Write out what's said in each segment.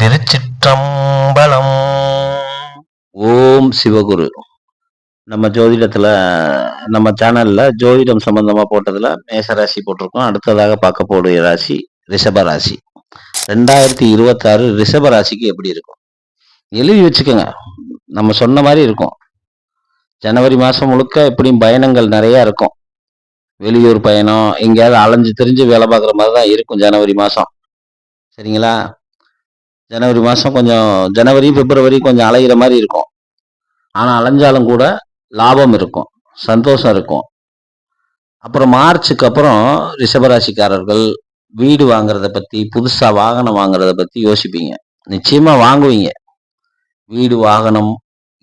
திருச்சிற்றம்பலம். ஓம் சிவகுரு. நம்ம ஜோதிடத்துல நம்ம சேனல்ல ஜோதிடம் சம்பந்தமா போட்டதுல மேச ராசி போட்டிருக்கோம். அடுத்ததாக பார்க்க போடைய ராசி ரிஷப ராசி. ரெண்டாயிரத்தி இருபத்தாறு ரிஷப ராசிக்கு எப்படி இருக்கும்? எழுதி வச்சுக்கோங்க. நம்ம சொன்ன மாதிரி இருக்கும். ஜனவரி மாதம் முழுக்க எப்படியும் பயணங்கள் நிறையா இருக்கும். வெளியூர் பயணம் எங்கேயாவது அலைஞ்சு தெரிஞ்சு வேலை பார்க்குற மாதிரி தான் இருக்கும் ஜனவரி மாதம் சரிங்களா? ஜனவரி மாதம் கொஞ்சம் ஜனவரி பிப்ரவரி கொஞ்சம் அலையிற மாதிரி இருக்கும். ஆனால் அலைஞ்சாலும் கூட லாபம் இருக்கும். சந்தோஷம் இருக்கும். அப்புறம் மார்ச்சுக்கு அப்புறம் ரிஷபராசிக்காரர்கள் வீடு வாங்குறத பற்றி புதுசாக வாகனம் வாங்குறத பற்றி யோசிப்பீங்க. நிச்சயமாக வாங்குவீங்க. வீடு வாகனம்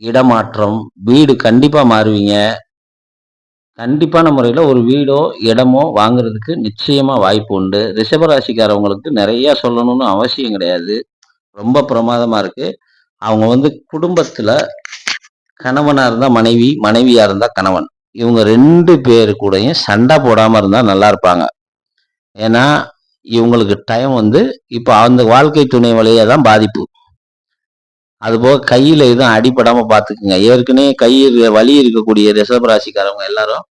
இடமாற்றம் வீடு கண்டிப்பாக மாறுவீங்க. கண்டிப்பான முறையில் ஒரு வீடோ இடமோ வாங்குறதுக்கு நிச்சயமாக வாய்ப்பு உண்டு. ரிஷபராசிக்காரவங்களுக்கு நிறையா சொல்லணும்னு அவசியம் கிடையாது. ரொம்ப பிரமாதமா இருக்கு. அவங்க வந்து குடும்பத்துல கணவனா இருந்தா மனைவி மனைவியா இருந்தா கணவன். இவங்க ரெண்டு பேரு கூடயும் சண்டை போடாம இருந்தா நல்லா இருப்பாங்க. ஏன்னா இவங்களுக்கு டைம் வந்து இப்போ அந்த வாழ்க்கை துணை வழியே தான் பாதிப்பு. அதுபோக கையில எதுவும் அடிபடாம பாத்துக்குங்க. ஏற்கனவே கை வலி இருக்கக்கூடிய ரிஷபராசிக்காரவங்க எல்லாரும்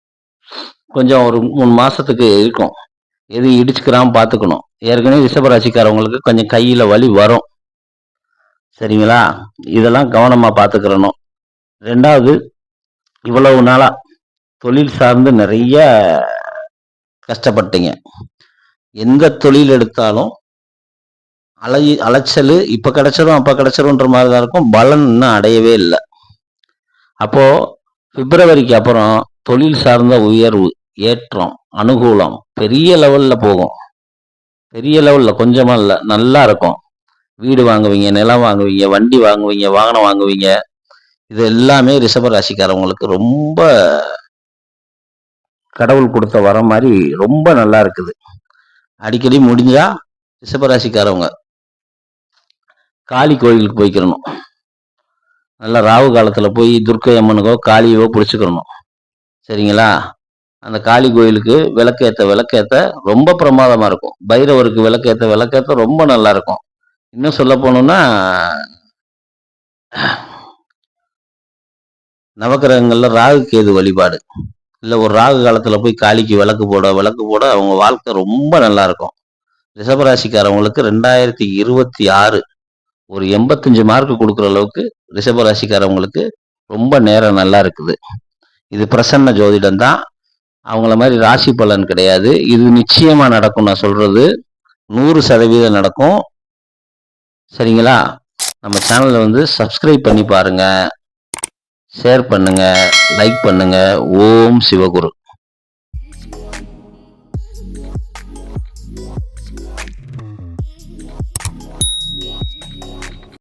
கொஞ்சம் ஒரு மூணு மாசத்துக்கு இருக்கும். எது இடிச்சுக்கிறாம பாத்துக்கணும். ஏற்கனவே ரிஷபராசிக்காரவங்களுக்கு கொஞ்சம் கையில வலி வரும். சரிங்களா? இதெல்லாம் கவனமாக பார்த்துக்கிறணும் ரெண்டாவது இவ்வளவு நாளாக தொழில் சார்ந்து நிறைய கஷ்டப்பட்டீங்க. எந்த தொழில் எடுத்தாலும் அலை அலைச்சல் இப்போ கிடைச்சதும் அப்போ கிடச்சிரும்ன்ற மாதிரி தான் இருக்கும். பலன் இன்னும் அடையவே இல்லை. அப்போது பிப்ரவரிக்கு அப்புறம் தொழில் சார்ந்த உயர்வு ஏற்றம் அனுகூலம் பெரிய லெவலில் போகும். பெரிய லெவலில் கொஞ்சமாக இல்லை நல்லா இருக்கும். வீடு வாங்குவீங்க நிலம் வாங்குவீங்க வண்டி வாங்குவீங்க வாகனம் வாங்குவீங்க. இது எல்லாமே ரிஷப ராசிக்காரவங்களுக்கு ரொம்ப கடவுள் கொடுத்த வர மாதிரி ரொம்ப நல்லா இருக்குது. அடிக்கடி முடிஞ்சா ரிஷபராசிக்காரவங்க காளி கோயிலுக்கு போய்க்கிறணும் நல்லா ராகு காலத்தில் போய் துர்க்கை அம்மனுக்கோ காளியவோ பிடிச்சிக்கிறணும் சரிங்களா? அந்த காளி கோயிலுக்கு விளக்கேற்ற விளக்கேற்ற ரொம்ப பிரமாதமாக இருக்கும். பைரவருக்கு விளக்கேற்ற விளக்கேற்ற ரொம்ப நல்லா இருக்கும். இன்னும் சொல்ல போனோம்னா நவக்கிரகங்களில் ராகு கேது வழிபாடு. இல்லை ஒரு ராகு காலத்துல போய் காளிக்கு விளக்கு போட விளக்கு போட அவங்க வாழ்க்கை ரொம்ப நல்லா இருக்கும். ரிஷபராசிக்காரவங்களுக்கு ரெண்டாயிரத்தி இருபத்தி ஆறு ஒரு எண்பத்தஞ்சு மார்க் கொடுக்குற அளவுக்கு ரிஷபராசிக்காரவங்களுக்கு ரொம்ப நேரம் நல்லா இருக்குது. இது பிரசன்ன ஜோதிடம் தான். அவங்கள மாதிரி ராசி பலன் கிடையாது. இது நிச்சயமா நடக்கும். நான் சொல்றது நூறு சதவீதம் நடக்கும். சரிங்களா? நம்ம சேனலை வந்து சப்ஸ்கிரைப் பண்ணி பாருங்கள் ஷேர் பண்ணுங்கள் லைக் பண்ணுங்கள் ஓம் சிவகுரு.